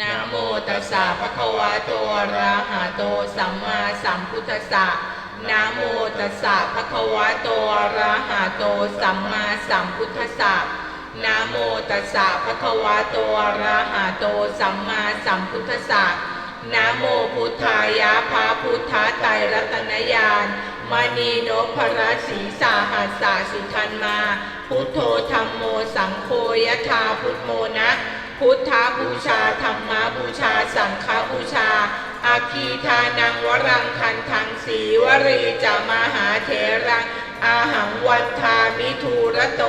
นะโมตัสสะภะคะวะโตอะระหะโตสัมมาสัมพุทธัสสะนะโมตัสสะภะคะวะโตอะระหะโตสัมมาสัมพุทธัสสะนะโมตัสสะภะคะวะโตอะระหะโตสัมมาสัมพุทธัสสะนะโมพุทธายะพระพุทธไตรรัตนญาณมณีโนภรสีสาหัสสะสุทันมา พุทโธธรรมโมสังโฆยะธาพุทโมนะ พุทธบูชาธรรมบูชา สังฆบูชา อาคีทานังวรังคันทังสีวรีจามหาเถรัง อาหังวันทามิทูระโต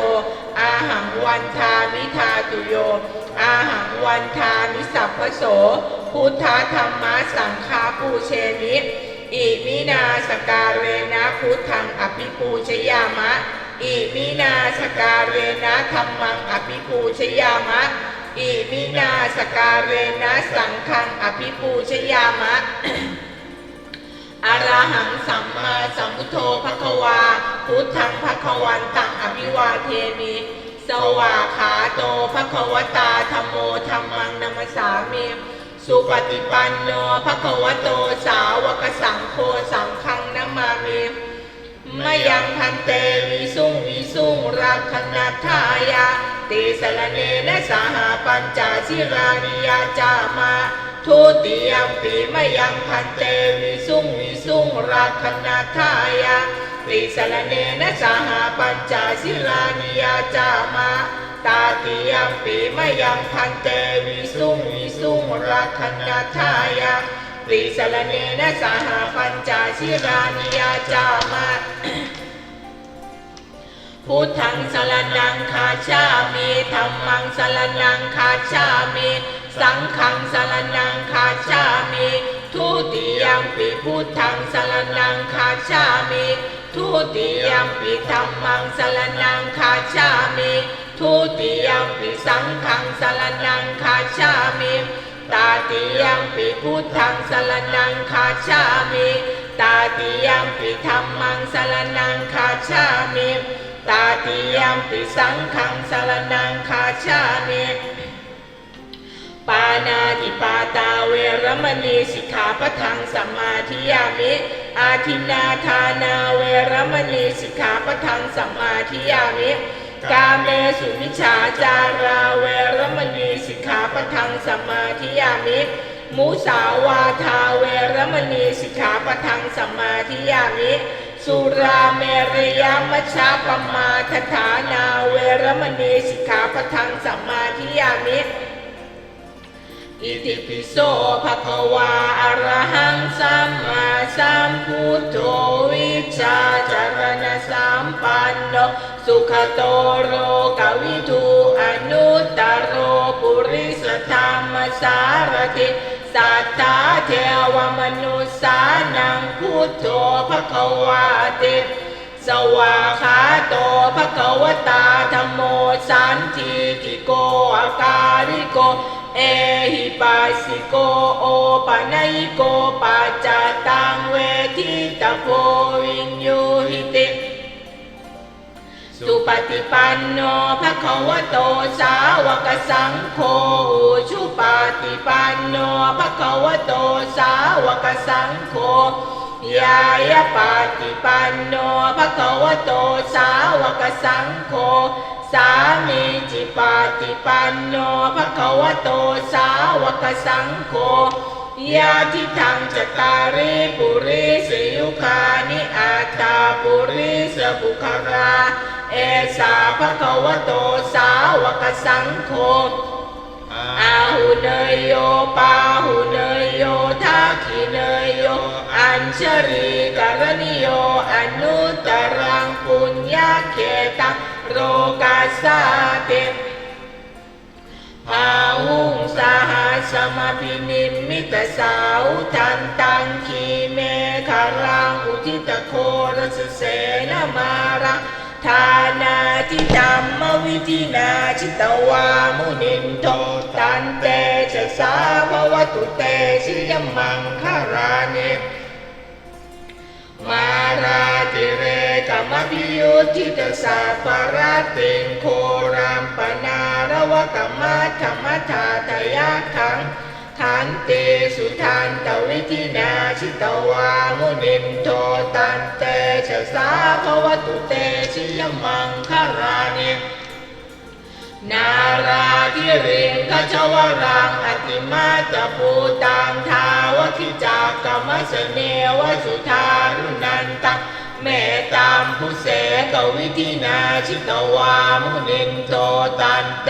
อาหังวันทามิทาตุโย อาหังวันทามิสัพพโส พุทธธรรมสังฆาปูเชมิอิมินาสการเรนะพุทธังอภิปูชยามะ อิมินาสการเรนะธรรมังอภิปูชยามะ อิมินาสการเรนะสังฆังอภิปูชยามะอะระหังสัมมาสัมพุทโธภควา พุทธังภควันตังอภิวาเทมิสวาขาโตภควตาธรรมโมธรรมังนัมสสามิสุปฏิปันโนภควโตสาวกสังโฆสังฆังนัมมามิ มยังพันเตวิสุงวิสุงรักขณทายาติสรเนนะสหปัญจสิรานิยาจามาทุติยมปีมยังพันเตวิสุงวิสุงรักขณทายาติสรเนนะสหปัญจสิรานิยาจามาตาติยมปีมยังพันเตวิสุงวิสุงรักขณทายา ติสรเนนะสหปัญจสิรานิยาจามาพุทธังสรนังคาชามิธรรมังสรนังคาชามิสังฆังสรนังคาชามิทุติยมปิพุทธังสรนังคาชามิทุติยมปิธรรมังสรนังคาชามิทุติยมปิสังฆังสรนังคาชามิ ตาติยมปิพุทธังสรนังคาชามิตาติยมปิธรรมังสรนังคาชามิตาติยมปิสังขังสรนังคาชามิปานาติปาตาเวรมณีสิกขาปะทังสัมมาทิยามิ อาทินนาทานาเวรมณีสิกขาปะทังสัมมาทิยามิ กาเมสุมิชาจาราเวรมณีสิกขาปทังสัมมาทิยามิมุสาวาทาเวรมณีสิกขาปทังสัมมาทิยามิ สุราเมรยมัชฌาปมาทฐานาเวรมณีสิกขาปทังสัมมาทิยามิ อิติปิโสภะคะวาอะระหังสัมมาสัมพุทโธวิชาจารณะสัมปันโนสุขโตโรกวิทูอนุตตโรปุริสธรรมสารติสัทธาเทวมนุษสานังพุทโธภะคะวาติ สวาขาโตภะคะวตาธรรมโมสันทิติโกอาการิโก เอหิปัสสิโกโอปะนยิโกปัจจตังเวทิตาโพวินยูหิติสุปฏิปันโนภะคะวะโตสาวกสังโฆอุชุปฏิปันโนภะคะวะโตสาวกสังโฆ ยายาปฏิปันโนภะคะวะโตสาวกสังโฆสามีจิปฏิปันโนภะคะวะโตสาวกสังโฆยาทิทังจตาริปุริสยุคานิอาตาปุริสบุครา เอสาภะคะวะโตสาวกสังโฆ หุเนยโยปาหุเนยโยทักขิเนยโย อัญชรีกรณิโย อนุตรังปุญญาเขตังโรกาสาเตพาหุงสหัสมาพินิมมิตสาวทันตังคีเมฆารังอุทิตโครสเสนมารัง ทานาทิธรรมวิธินาชิตวามุนินโทตันเตชะสาภวตุเตชิยมังคารานิมาราติเรกมพิยุทิตสาปราติงโครามปนารวกมมัธรรมธาตยาขัง ขันติสุทันตวิธินาชิตวามุนินโทตันเตชะสาภวตุเตชิยมังคารานินาราธิริงคชวรังอติมาตปูตังทาวทิจากรรมสเนวสุธารุนันตังเมตตามพุเสกวิธินาชิตวามุนินโทตันเต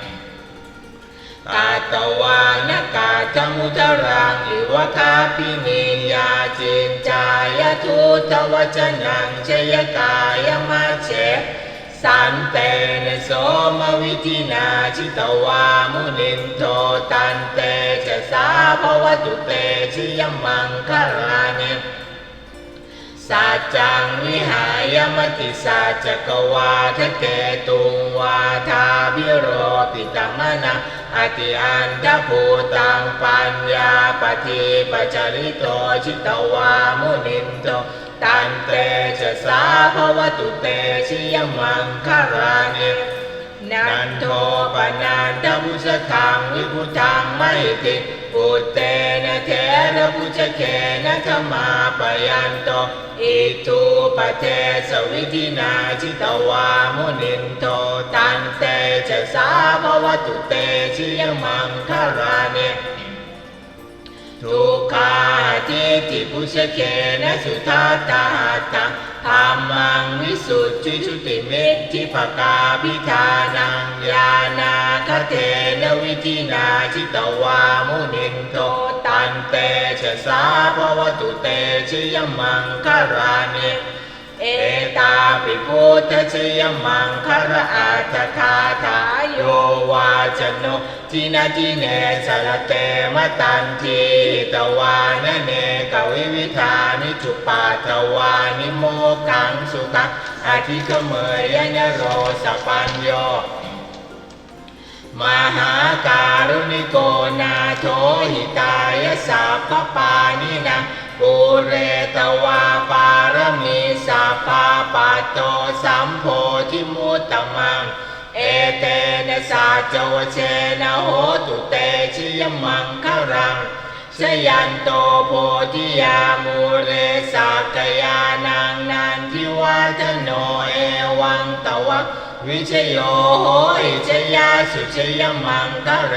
กาตวานกาจมุตรังอิวคาปินิยาจินจายทุตวจนังเชยกายมาเชสันเตนโสมวิธินาชิตวามุนินโทตันเตจะสาภวตุเตชิยมังคารานิสัจจังวิหายมติสัจจกวาทะเกตุงวาทาบิโรปิตมนะ อติอันทภูตังปัญญาปฏิปจาริโตชิตวามุนินโตตันเตจะสาภวตุเตชิยมังคารานิ นันโทปนันทบุสคังวิพุทังไม่ติปุตเตนะเทระบุจเคนะธรรมาปยันโตอิทุปเทสวิธินาจิตวามุนินโทตันเตจะสาภวตุเตชิยมังคาราเนทุกขาทิฏฐิปุชเคนะสุทัตตาตัง ธรรมังวิสุทธิชุติเมตทิภกาพิธานังญาณาคเทนวิธินาชิตวามุนินโตตันเตชะสาภวตุเตชยมังคาราเน เอตาปิพุทธชยมังคารอาตคาถาโยวาจโนทินาทิเนสรเตมตันทีตวานเนกวิวิธานิจุปาตวานิโมกังสุขังอธิขเมยยนโรสปัญโยมหาการุณิโกนาโถหิตายสัพพปานินะ ปุเรตวาปารมีสัพพาปโตสัมโพธิมุตตมัง เอเตนะสาจวเชนะโหตุเตชิยมังครังชยันโตโพธิยามูเรสักยานังนันทิวัฒโนเอวังตวะวิชโยโหอิชยาสุชยมังคะเร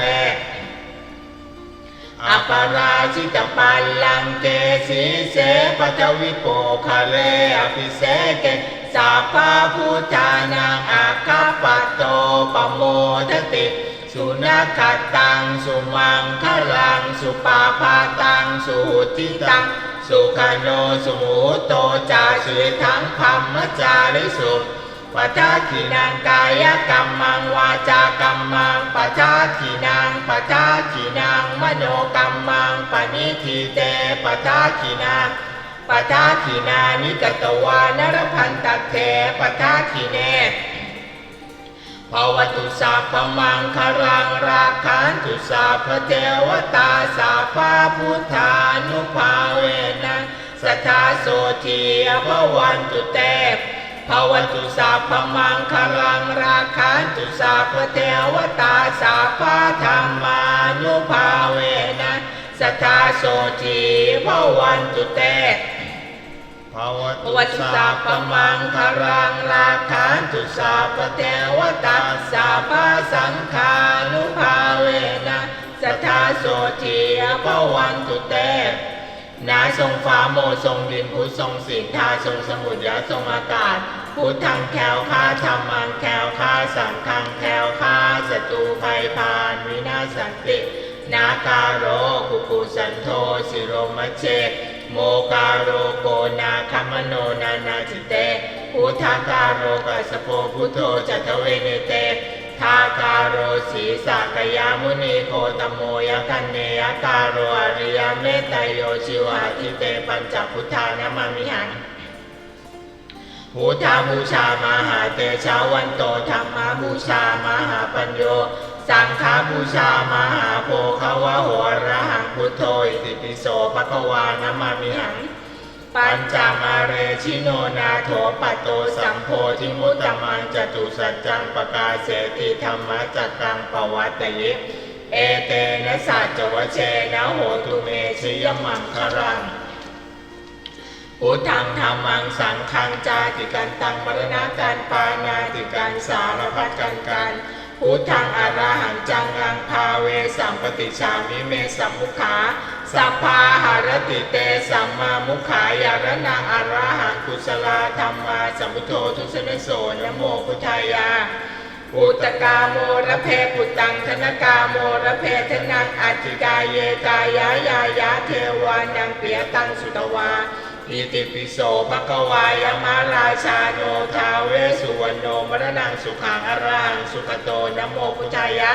อปาราชิตปัลลังเกสีเสปัทวิโปคะเรอภิเสเกสัพพะพุทธานังอาคาปโตปโมทติ สุนัขตังสุมังคลังสุปาพาตังสุหุติตัง สุขโนสุมุตโตจาสุทังพัมมจาริสุ ปัทาขีนังกายกรรมังวาจากรรมังปัทาขีนังปัทาขีนังมโนกรรมังปณิทีเตปัทาขีนังปัทาขีนานิกตวานรพันตเทปัทาขีเนภวตุสัพมังคารังราคันตุสัพเทวตาสัพพพุทธานุภาเวนะสัทธาโสทีอภวันตุเต ภวตุสัพมังคารังราคันตุสัพเทวตาสัพพธรรมานุภาเวนะสัทธาโสทีภวันตุเตภาวปวัตุสัพมังคารังราคันตุสัพเทวตาสัพพสังฆานุภาเวนะสัทธาโสทีอภวันตุเต นาทรงฟ้าโมทรงดินพุทธทรงสินทาทรงสมุทรยาทรงอากาศ พุทธังแคล้วคลาธรรมังแคล้วคลาสังฆังแคล้วคลาศัตรูภัยพานวินาศสันตินาการโรกุกุสันโทสิโรมะเชโมการโรโกนาคมโนนานาจิเต พุทธาการโรกัสโพพุทโธจัตเวเนเต ทาการโรสีสากยามุนีโคตโมยกันเนยการโรอริยเมตตโยชิวาทิเตปัญจพุทธานามามิหังพุทธาบูชามหาเตชาวันโตธรรมาบูชามหาปัญโย สังฆาบูชามหาโพคาวะโหอะระหังพุทโธอิติปิโสภะคะวานามามิหัง ปัญจมาเรชิโนนาโถปตโตสัมโพธิมุตตมังจตุสัจจังปกาเสติธรรมจักกังปวัตตยิเอเตนะสัจวเชนะโหตุเมชยมังครังพุทธังธรรมังสังฆังจาติกันตังมรณะการปานาติกันสารพัดกันกันพุทธังอรหังจังังพาเวสัมปติชามิเมสัมมุขา สัพพาหารติเตสัมมามุขายารนังอรหังกุศลธรรมาสัมพุทโธทุสเนโสนโมพุทธายาปุตตกาโมระเพปุตตังธนกาโมระเพทนังอัจิกายเยกายายายาเทวานังเปียตังสุตวาอิติปิโสภะควายามาราชาโนทาเวสุวรรณโนมรณังสุขังอรังสุขโตนโมพุทธายะ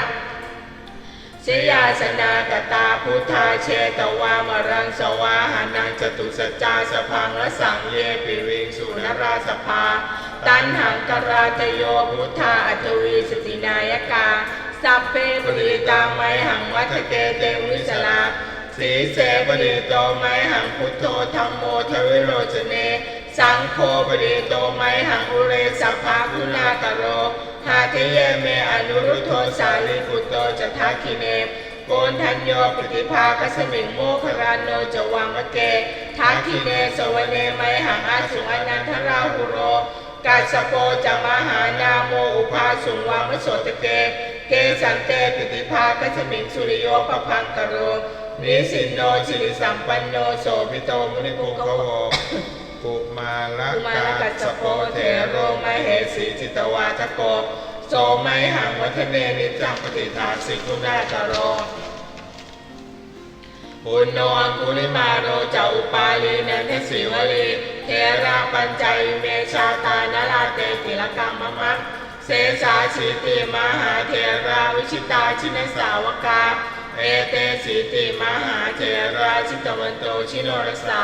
ชยาสนากตาพุทธาเชตวามรังสวาหานังจตุสจาสพังละสังเยปิวิงสุนราสภา ตันหังกราตโยพุทธาอัตวีสตินายกา สัพเพปริตาไมหังวัฏเกเตวิสลาสีเสปริโตไมหังพุทโธธรรมโมทวิโรจเน สังโฆปริโตไมหังอุเรสัพพาคุณากโราเทเยเมอนุรุทโธสาลีปุตโตจะทักขิเนโกนทัญโยปฏิภาคสมิงโมครานโนจวังมะเกทักขิเนสวเนไมหังอาสุอนันทราหุโรกัสโปจะมหานาโมอุปาสุงวามโสตเก เกสันเตปิติภาคสมิงสุริโยปพังกโรนิสินโนสิริสัมปันโนโสภิโตมุนิโกโกโว กุมาลกุมารกากัสโปโปเทโรมเหสีจิตวาทโกโสไมหังวัฒเนนิจังปฏิทาสิกุณากโรปุณโนอังคุลิมาโรจะอุปาลีเนนทศิวลีเทราปัญจเมชาตานราเตติลกรรมมะเสสาสิติมหาเทราวิชิตาชินสาวกา เอเตสิติมหาเทราชิตวันโตชิโนรสา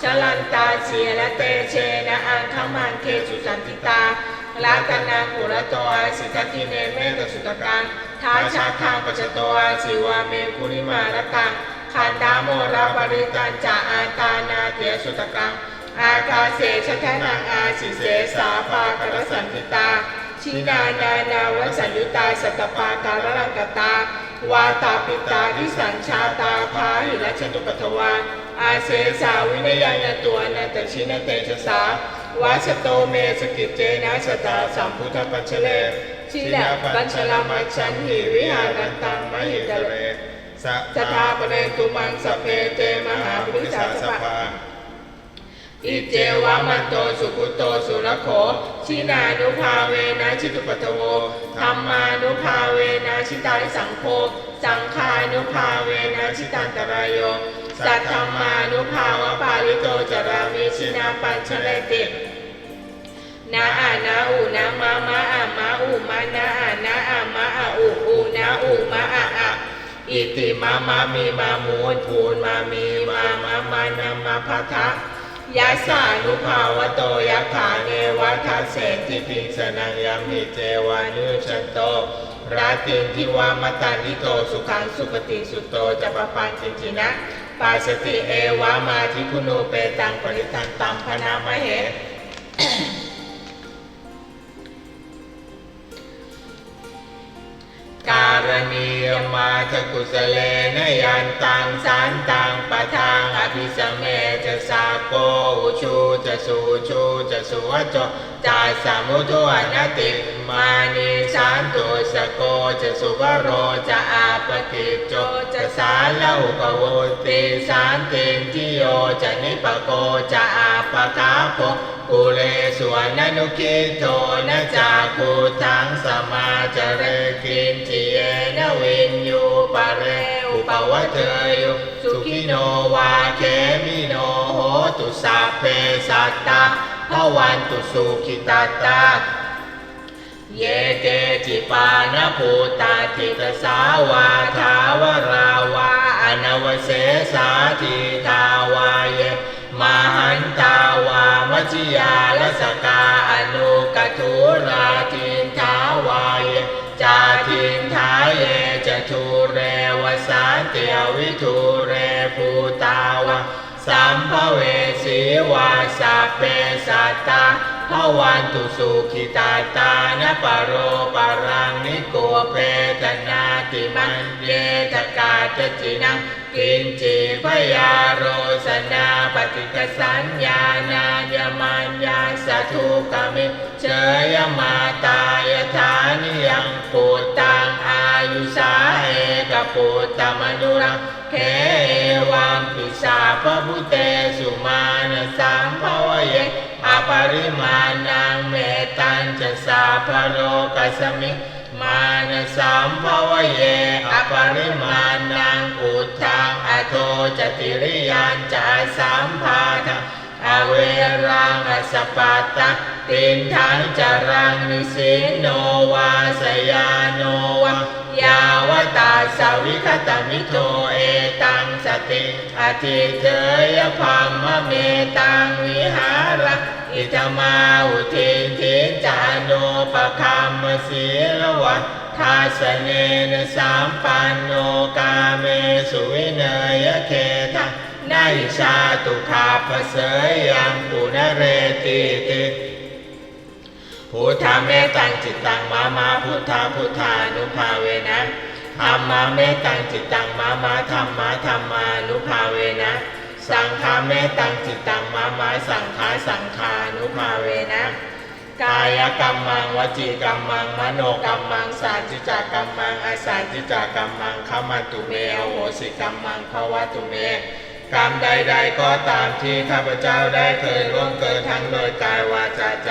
ชลันตาเสียและเตเชนะอังคมันเคสุสันติตาลาตนาปุระโตอาสิทธิเนเมตสุตกังท้าชาคังปัจจโตอาสิวาเมคุริมารกังขันดาโมราปริตันจาอาตานาเตียสุตกัง อากาเสชะทนังอาสิเสสาปากรสันติตา ชินานานาวสัญญุตาสัตตปาการรังกตา วาตาปิตาทิสัญชาตาพาหิรัชตุปัทวาอาเสสาวินยานตัวนาตชินเตชะสาวาสโตเมสกิจเจนะสตาสัมพุทธปัญชเลชิลปัญชลามัชันหิวิหารันตังมหิตะเลสัพสถาปเนตุมังสเพเตมหาปุริสาสปะ อิเจวามันโตสุขุโตสุรโขชินานุภาเวนะชิตุปัทโวธรรมานุภาเวนะชิตาริสังโฆสังฆานุภาเวนะชิตันตรายโยสัทธรรมานุภาวะปาลิโตจารามิชินาปัญชเลตินาอานาอูนามามาอามาอูมานาอานาอามาอาอูอูนาอูมาอาอาอิติมามามีมามูลพูนมามีมามามานามาพัทะ ยัสสานุภาวโตยักขาเนวัฏเสติพิสนังยามิเจวานุชันโตราตินทิวามตันนิโตสุขังสุปฏิสุโตจะปปันจินจินะปาสติเอวามาทิคุโนเปตังปริตังตัมพนามเหารณียมาทกุสเลนยันตังสันตังปะทังอภิสเมจะสาโกอุชูจะสูชูจะสุวจจจสามุทุอนติมานิสันตุสโกจะสุวโรจะอาปติจจ สาลอุปโวติสันตินทิโยจะนิปโกจะอาปทาโพกุเลสวนนุคิโตนะจากขุทังสมาจเรกินจิเยนวินยูปะเรอุปวะเทยุสุขิโนวาเคมิโนโหตุสัพเพสัตตาภวันตุสุขิตาตา เยเตจิปานภูตาทิตสาวาทาวราวาอนวเสสาทิทาวาเยมหันตาวามจิยาลสกาอนุกทุราทินทาวายจาทินทายเยจะทูเรวสานเตียวิทูเรภูตาวะสัมภเวสีวาสาเปสัตตา ภวันตุสุขิตาตานปโรปรังนิโกเพตนาติมันเยตกาจจินังกินจีพยาโรสนาปฏิกสัญญาณายมัญญาสทุกมิเชยมาตายฐานิยังปูตังอายุสาเอกปูตมนุรังเขวังปิสาปพุเตสุมานสัมภวเย ปริมาณังเมตัญจะสาพโรกัสมิมานสัมภวเยอปริมาณังอุทังอโทจติริยานจะสัมภาทะอเวรังอสปัตตะตินทังจรังนิสินโนวาสยาโนวายาวตาสวิคตมิโทเอตังสติอธิเทยพัมมเมตังวิหาระ อิตมาอุทินทิจาโนปคัมมสีละวัตทาสเนนสามปันโนกาเมสุวิเนยเคทะนาิชาตุขาปเสยยังปุณเรติติพุทธาเมตังจิตตังมามาพุทธาพุทธานุภาเวนะธรรมาเมตังจิตตังมามาธรรมาธรรมานุภาเวนะ สังฆาเมตังจิตตังมามาสังฆาสังฆานุภาเวนะ กายกรรมังวจีกรรมังมโนกรรมังสาจิจกรรมังอาสาจิจกรรมังขมาตุเมอโหสิกรรมังภวตุเมกรรมใด ๆ ก็ตามที่ข้าพเจ้าได้เคยล่วงเกินทั้งโดยกายวาจาใจ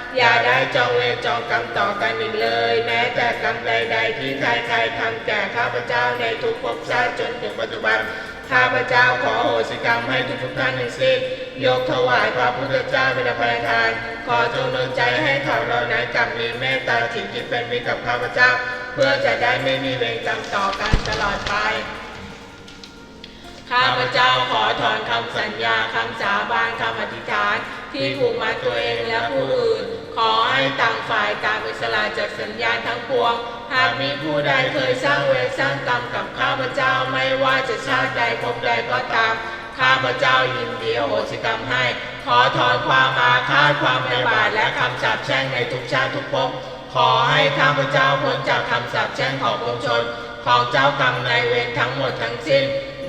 อย่าได้จองเวรจองกรรมต่อกันอีกเลย แม้แต่กรรมใด ๆ ที่ใครๆทำแก่ข้าพเจ้าในทุกภพชาติจนถึงปัจจุบันข้าพเจ้าขอโหสิกรรมให้ทุกๆท่านทั้งสิ้นยกถวายพระพุทธเจ้าเป็นอภัยทาน ขอจงดลใจให้เขาเรานั้นกลับมีเมตตาจิตที่เป็นมิตรกับข้าพเจ้า เพื่อจะได้ไม่มีเวรกรรมต่อกันตลอดไปข้าพเจ้าขอถอนคำสัญญาคำสาบานคำอธิษฐาน ที่ผูกมาตัวเองและผู้อื่น ขอให้ต่างฝ่ายต่างอิสระจากสัญญาทั้งปวง หากมีผู้ใดเคยสร้างเวรสร้างกรรมกับข้าพเจ้าไม่ว่าจะชาติใดภพใดก็ตาม ข้าพเจ้ายินดีโหสิกรรมให้ ขอถอนความอาฆาตความพยาบาทและคำสาปแช่งในทุกชาติทุกภพขอให้ข้าพเจ้าพ้นจากคำสาปแช่งของปวงชน ของเจ้ากรรมนายเวรทั้งหมดทั้งสิ้น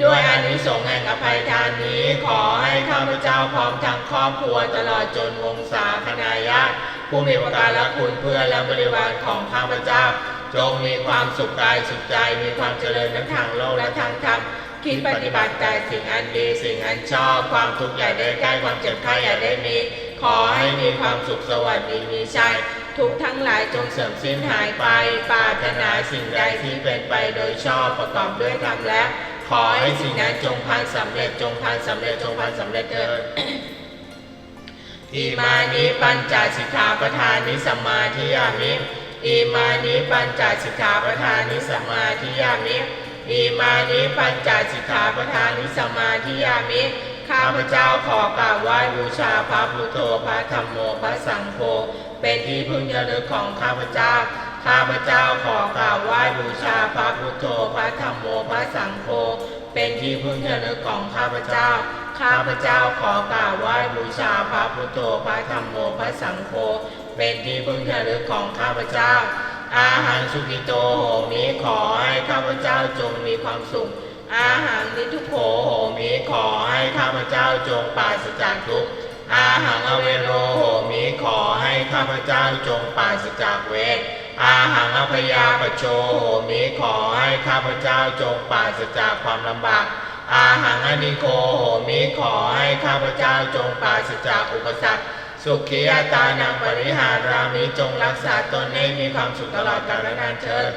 ด้วยอานิสงส์แห่งอภัยทานนี้ขอให้ข้าพเจ้าพร้อมทั้งครอบครัวตลอดจนวงศาคณาญาติผู้มีประการและคุณเพื่อและบริวารของข้าพเจ้า จงมีความสุขกายสุขใจมีความเจริญทั้งทางโลกและทางธรรมคิดปฏิบัติแต่สิ่งอันดีสิ่งอันชอบความทุกข์อย่าได้ใกล้ความเจ็บไข้อย่าได้มี ขอให้มีความสุขสวัสดีมีชัยทุกทั้งหลายจงเสื่อมสิ้นหายไปปรารถนาสิ่งใดที่เป็นไปโดยชอบประกอบด้วยธรรมและ ขอให้สิ่งนั้นจงพันสำเร็จจงพันสำเร็จจงพันสำเร็จเถิดอิมานิปัญจสิกขาปทานิสมมาธิยามิอิมานิปัญจสิกขาปทานิสมมาธิยามิอิมานิปัญจสิกขาปทานิสมมาธิยามิข้าพเจ้าขอกราบไหว้บูชาพระพุทโธพระธรรมโมพระสังโฆเป็นที่พึ่งระลึกของข้าพเจ้า ข้าพเจ้าขอกราบไหว้บูชาพระพุทโธพระธรรมโมพระสังโฆเป็นที่พึ่งระลึกของข้าพเจ้า ข้าพเจ้าขอกราบไหว้บูชาพระพุทโธพระธรรมโมพระสังโฆเป็นที่พึ่งระลึกของข้าพเจ้า อาหารสุกิโตโหมิขอให้ข้าพเจ้าจงมีความสุข อาหารนิทุกโขโหมิขอให้ข้าพเจ้าจงปราศจากทุกข์อาหารอเวโรโหมิขอให้ข้าพเจ้าจงปราศจากเวร อาหารอพยาปโชมิขอให้ข้าพเจ้าจงปราศจากความลำบากอาหารอนิโกโหมิขอให้ข้าพเจ้าจงปราศจากอุปสรรค สุขียตานังปริหารามิจงรักษาตนให้มีความสุขตลอดกาลนานเชิญ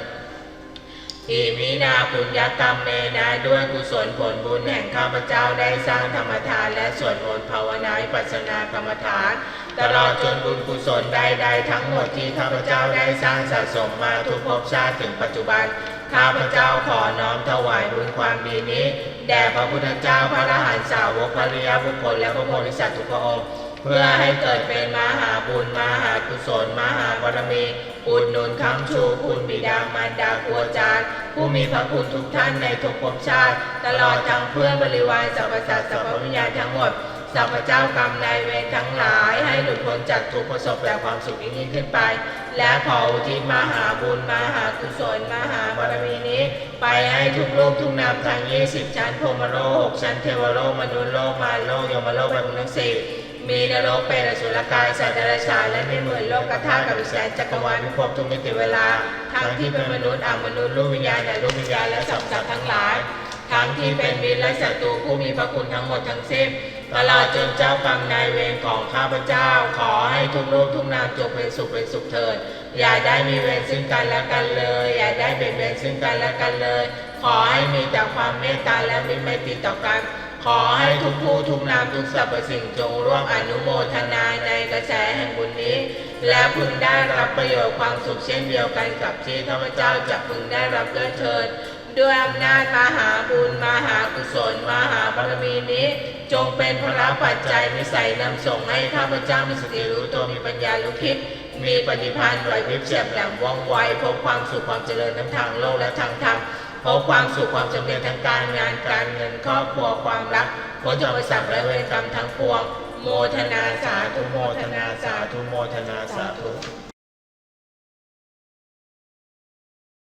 อิมินาปุญญกรรมเมนาด้วยกุศลผลบุญแห่งข้าพเจ้าได้สร้างธรรมทานและสวดมนต์ภาวนาปัสนากรรมฐาน ตลอดจนบุญกุศลใดๆทั้งหมดที่ข้าพเจ้าได้สร้างสะสมมาทุกภพชาติถึงปัจจุบัน ข้าพเจ้าขอน้อมถวายบุญความดีนี้ แด่พระพุทธเจ้าพระอรหันตสาวกพระริยบุคคลและพระโพธิสัตว์ทุกพระองค์เพื่อให้เกิดเป็นมหาบุญมหากุศลมหาบารมีอุดหนุนคำชูคุณบิดามารดาครูอาจารย์ผู้มีพระคุณทุกท่านในทุกภพชาติ ตลอดทั้งเพื่อนบริวารสรรพสัตว์สรรพวิญญาณทั้งหมด สัพพเจ้ากรรมนายเวรทั้งหลาย ให้หลุดพ้นจากทุกข์ประสบแต่ความสุขยิ่งขึ้นไป และขออุทิศมหาบุญมหากุศลมหาบารมีนี้ ไปให้ทุกโลกทุกนามทั้ง20ชั้นพรมโลกหกชั้นเทวโลกมนุษย์โลกมารโลกยมโลกไปมนุษย์สิบมีนรกเป็นอสุรกายสัตว์เดรัจฉานและไม่เหมือนโลกกระทากับวิแสนจักรวาลทุกภพทุกมิติเวลา ทั้งที่เป็นมนุษย์อมนุษย์ลูกวิญญาณและลูกวิญญาณและสัตว์สัตว์ทั้งหลาย ทั้งที่เป็นมิตรและศัตรูผู้มีพระคุณทั้งหมดทั้งสิ้นตลอดจนเจ้ากรรมนายเวรของข้าพเจ้า ขอให้ทุกรูปทุกนามจงเป็นสุขเป็นสุขเถิด อย่าได้มีเวรซึ่งกันและกันเลย อย่าได้เบียดเบียนซึ่งกันและกันเลย ขอให้มีแต่ความเมตตาและมิตรไมตรีต่อกัน ขอให้ทุกผู้ทุกนามทุกสรรพสิ่งจงร่วมอนุโมทนาในกระแสแห่งบุญนี้ และพึงได้รับประโยชน์ความสุขเช่นเดียวกันกับที่ข้าพเจ้าจะพึงได้รับด้วยเถิด ด้วยอำนาจมหาบุญมหากุศล มหาบารมีนี้ จงเป็นพระปัจจัยนิสัยนำส่งให้ข้าพเจ้ามีสติรู้ตัวมีปัญญารู้คิด มีปฏิภาณไหวพริบเฉียบแหลมว่องไวพบความสุขความเจริญทั้งทางโลกและทางธรรมพบความสุขความสำเร็จทางการงานการเงินครอบครัวความรักพ้นจากอุปสรรคและเวรกรรมทั้งปวง โมทนาสาธุโมทนาสาธุโมทนาสาธุ